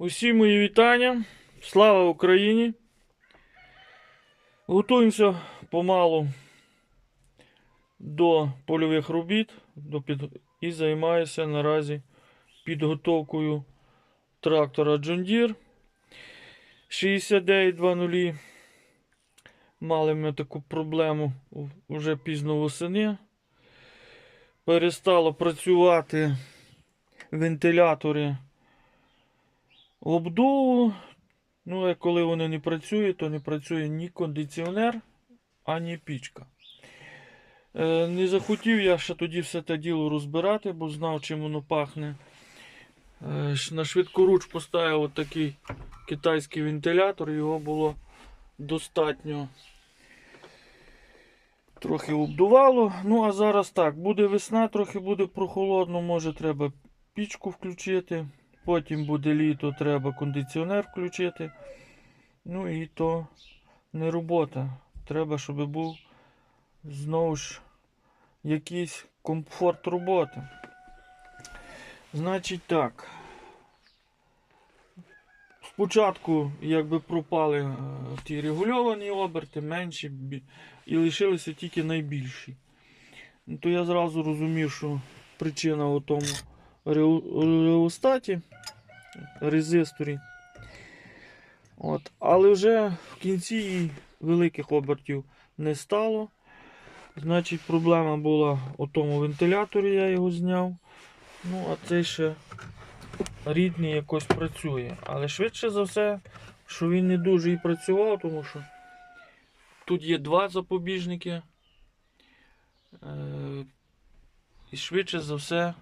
Усі мої вітання. Слава Україні. Готуємося помалу до польових робіт до під... і займаюся наразі підготовкою трактора John Deere 6920. Мали ми таку проблему вже пізно восени. Перестало працювати вентилятори обдуву. Ну, коли вони не працюють, то не працює ні кондиціонер, ані пічка. Е, не захотів я ще тоді все те діло розбирати, бо знав, чим воно пахне. Е, на швидкоруч поставив от такий китайський вентилятор, його було достатньо. Трохи обдувало. Ну, а зараз так, буде весна, трохи буде прохолодно, може треба пічку включити. Потім буде літо, треба кондиціонер включити. Ну і то не робота. Треба, щоб був знову ж якийсь комфорт роботи. Значить так. Спочатку якби пропали е, ті регульовані оберти, менші, і лишилися тільки найбільші. Ну, то я зразу розумів, що причина у тому реостаті, резисторі. От. Але вже в кінці і великих обертів не стало. Значить, проблема була у тому вентиляторі, я його зняв. Ну, а цей ще рідний якось працює. Але швидше за все, що він не дуже і працював, тому що тут є два запобіжники. Е, і швидше за все,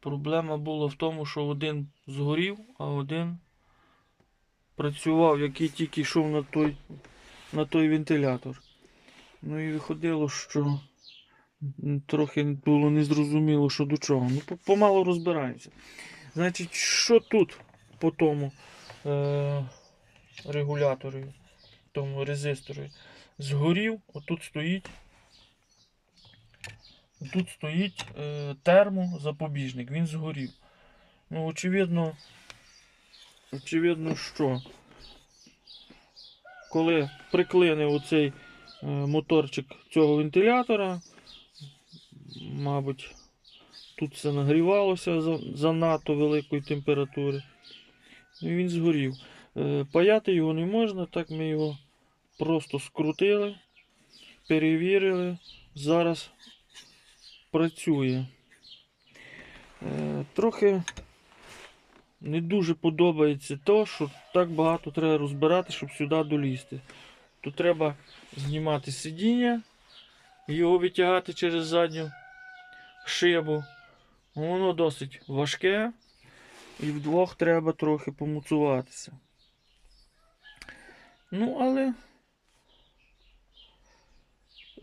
проблема була в тому, що один згорів, а один працював, який тільки йшов на той, на той вентилятор. Ну і виходило, що трохи було незрозуміло, що до чого. Ну, по- помалу розбираємося. Значить, що тут по тому е- регуляторі, тому резисторі? Згорів, отут стоїть. Тут стоїть е, термозапобіжник, він згорів. Ну, очевидно, очевидно, що коли приклинив оцей е, моторчик цього вентилятора, мабуть, тут все нагрівалося за, занадто великої температури. І він згорів. Е, Паяти його не можна, так ми його просто скрутили, перевірили. Зараз працює. Е, Трохи не дуже подобається то, що так багато треба розбирати, щоб сюди долізти. Тут треба знімати сидіння, його витягати через задню шибу. Воно досить важке, і вдвох треба трохи помуцуватися. Ну, але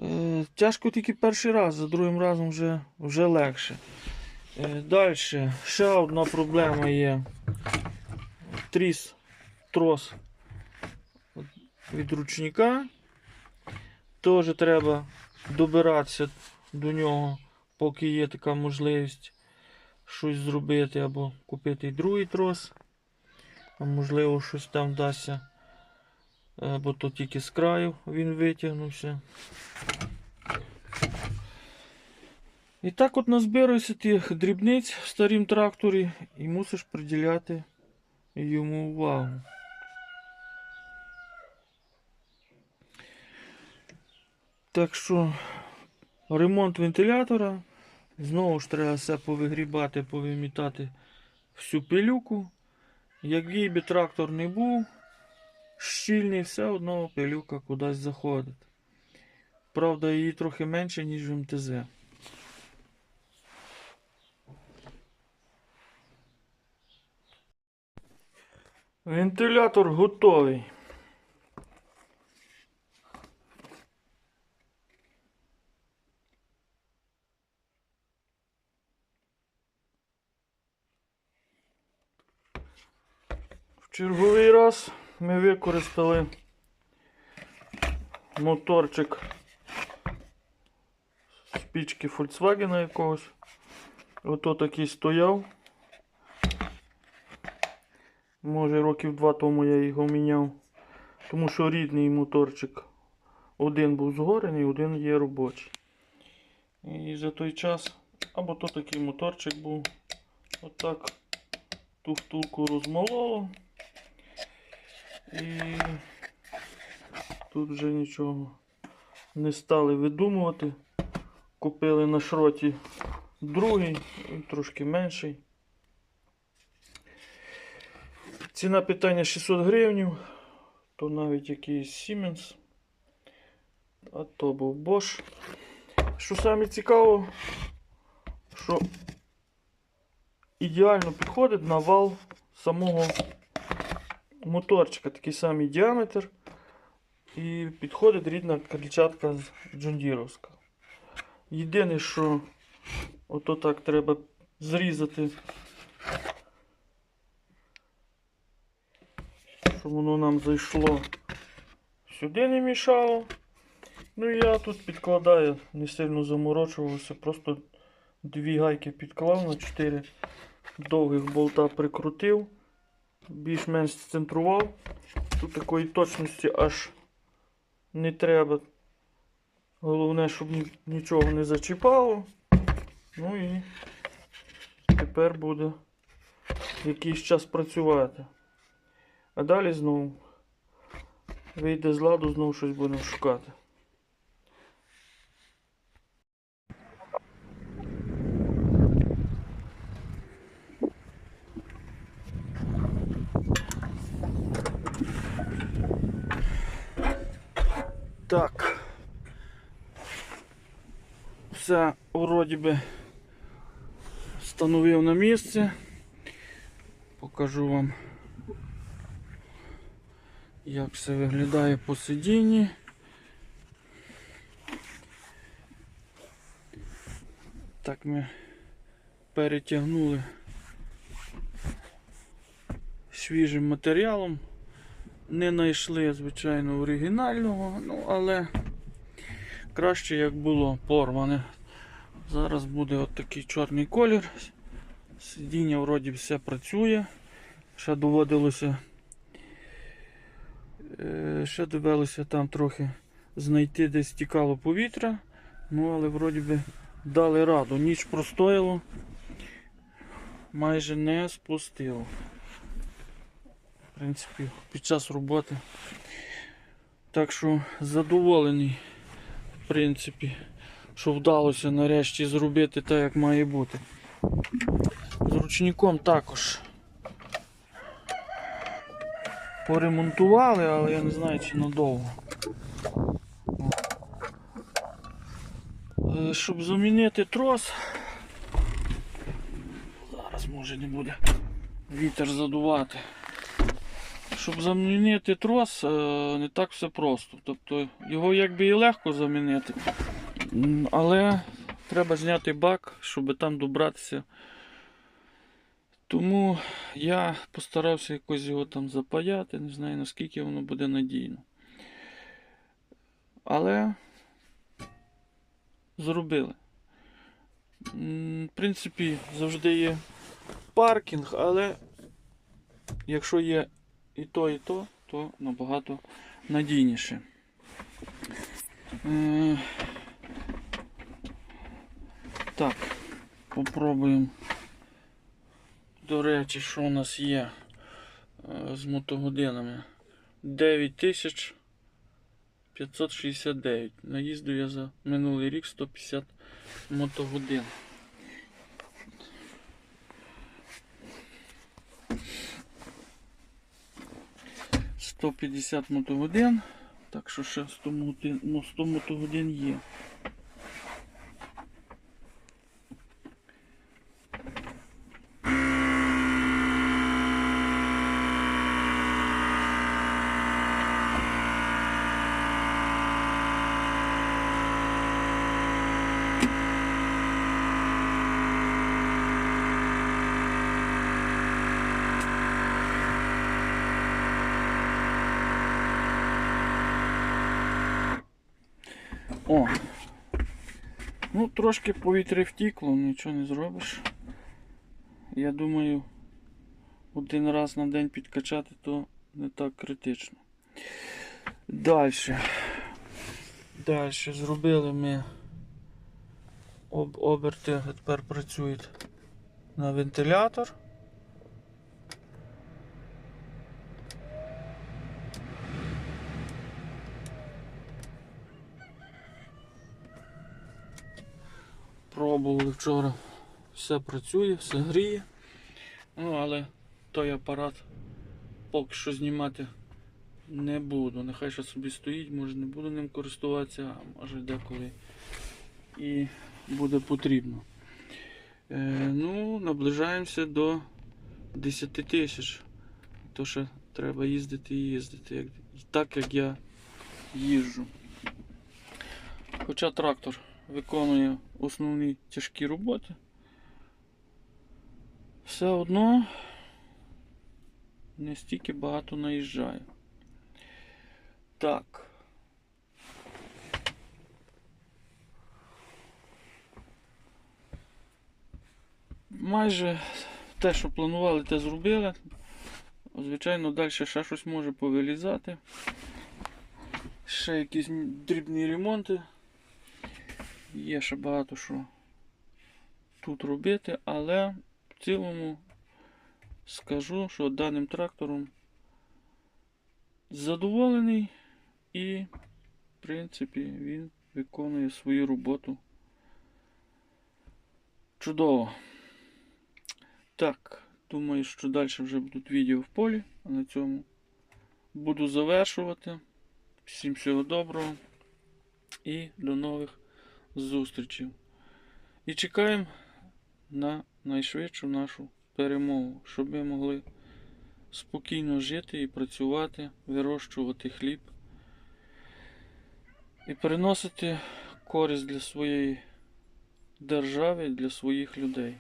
е, тяжко тільки перший раз, за другим разом вже, вже легше. Е, Далі, ще одна проблема є. Тріс, трос від ручника. Теж треба добиратися до нього, поки є така можливість щось зробити або купити другий трос. А можливо щось там вдасться. Е, Бо то тільки з краю він витягнувся. І так от назбируєшся тих дрібниць в старім тракторі і мусиш приділяти йому увагу. Так що ремонт вентилятора. Знову ж треба все повигрібати, повимітати всю пилюку. Який би трактор не був, щільний, все одно пилюка кудись заходить. Правда, її трохи менше, ніж в МТЗ. Вентилятор готовий. В черговий раз ми використали моторчик з пічки Volkswagen якогось. Ото такий стояв. Може років два тому я його міняв. Тому що рідний моторчик. Один був згорений, один є робочий. І за той час, або то такий моторчик був. Отак ту втулку розмололо. І тут вже нічого не стали видумувати. Купили на шроті другий, трошки менший. Ціна питання 600 гривень, то навіть якийсь Siemens, а то був Bosch. Що саме цікаво, що ідеально підходить на вал самого моторчика, такий самий діаметр. І підходить рідна крильчатка з Джондіровська. Єдине, що ото так треба зрізати, щоб воно нам зайшло сюди не мішало. Ну я тут підкладаю, не сильно заморочувався, просто дві гайки підклав на 4 довгих болта прикрутив, більш-менш центрував. Тут такої точності аж не треба. Головне, щоб нічого не зачіпало. Ну і тепер буде якийсь час працювати. А далі знову вийде з ладу, знову щось будемо шукати. Так. Все вроді би встановив на місце. Покажу вам, як все виглядає по сидінні. Так ми перетягнули свіжим матеріалом. Не знайшли, звичайно, оригінального, ну але краще як було порване. Зараз буде от чорний колір. Сидіння вроді все працює. Ще доводилося. е, Ще довелося там трохи знайти, де стікало повітря. Ну, але вроді би дали раду. Ніч простояло, майже не спустило. В принципі, під час роботи. Так що задоволений, в принципі, що вдалося нарешті зробити так, як має бути. З ручником також поремонтували, але я не знаю, чи надовго. Е, Щоб замінити трос, зараз може не буде вітер задувати. Щоб замінити трос, е, не так все просто. Тобто його якби і легко замінити, але треба зняти бак, щоб там добратися. Тому я постарався якось його там запаяти, не знаю наскільки воно буде надійно. Але зробили. В принципі, завжди є паркінг, але якщо є і то, і то, то набагато надійніше. Так, попробуємо. До речі, що у нас є е, з мотогодинами? 9569. Наїздив я за минулий рік 150 мотогодин. Сто п'ятдесят мотогодин. Так що ще 100 мотогодин, ну, 100 мотогодин є. О! Ну, трошки повітря втікло, нічого не зробиш. Я думаю, один раз на день підкачати, то не так критично. Далі. Далі зробили ми об, оберти, тепер працюють на вентилятор. Пробували вчора. Все працює, все гріє. Ну, але той апарат поки що знімати не буду. Нехай ще собі стоїть, може не буду ним користуватися, а може деколи і буде потрібно. Е, ну, наближаємося до 10 тисяч. То ще треба їздити і їздити, як, так як я їжджу. Хоча трактор виконує основні тяжкі роботи, все одно не стільки багато наїжджає. Так. Майже те, що планували, те зробили. Звичайно, далі ще щось може повилізати. Ще якісь дрібні ремонти. Є ще багато що тут робити, але в цілому скажу, що даним трактором задоволений і, в принципі, він виконує свою роботу чудово. Так, думаю, що далі вже будуть відео в полі, а на цьому буду завершувати. Всім всього доброго і до нових зустрічей. І чекаємо на найшвидшу нашу перемогу, щоб ми могли спокійно жити і працювати, вирощувати хліб і приносити користь для своєї держави, для своїх людей.